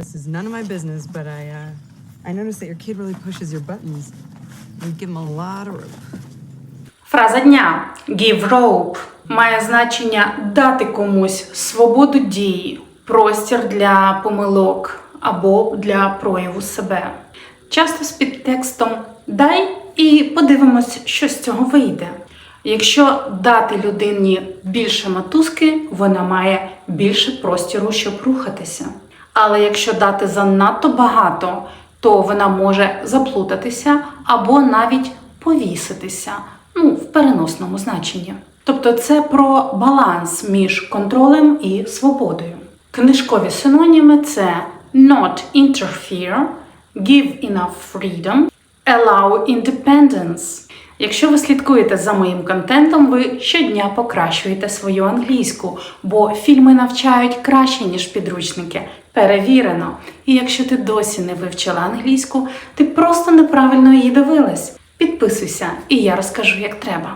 This is none of my business, but I uh, I noticed that your kid really pushes your buttons. You give him a lot of rope. Фраза дня give rope має значення дати комусь свободу дії, простір для помилок або для прояву себе. Часто з підтекстом дай і подивимось, що з цього вийде. Якщо дати людині більше мотузки, вона має більше простіру, щоб рухатися. Але якщо дати занадто багато, то вона може заплутатися або навіть повіситися, ну, в переносному значенні. Тобто це про баланс між контролем і свободою. Книжкові синоніми це not interfere, give enough freedom, allow independence. Якщо ви слідкуєте за моїм контентом, ви щодня покращуєте свою англійську, бо фільми навчають краще, ніж підручники. Перевірено. І якщо ти досі не вивчила англійську, ти просто неправильно її дивилась. Підписуйся, і я розкажу, як треба.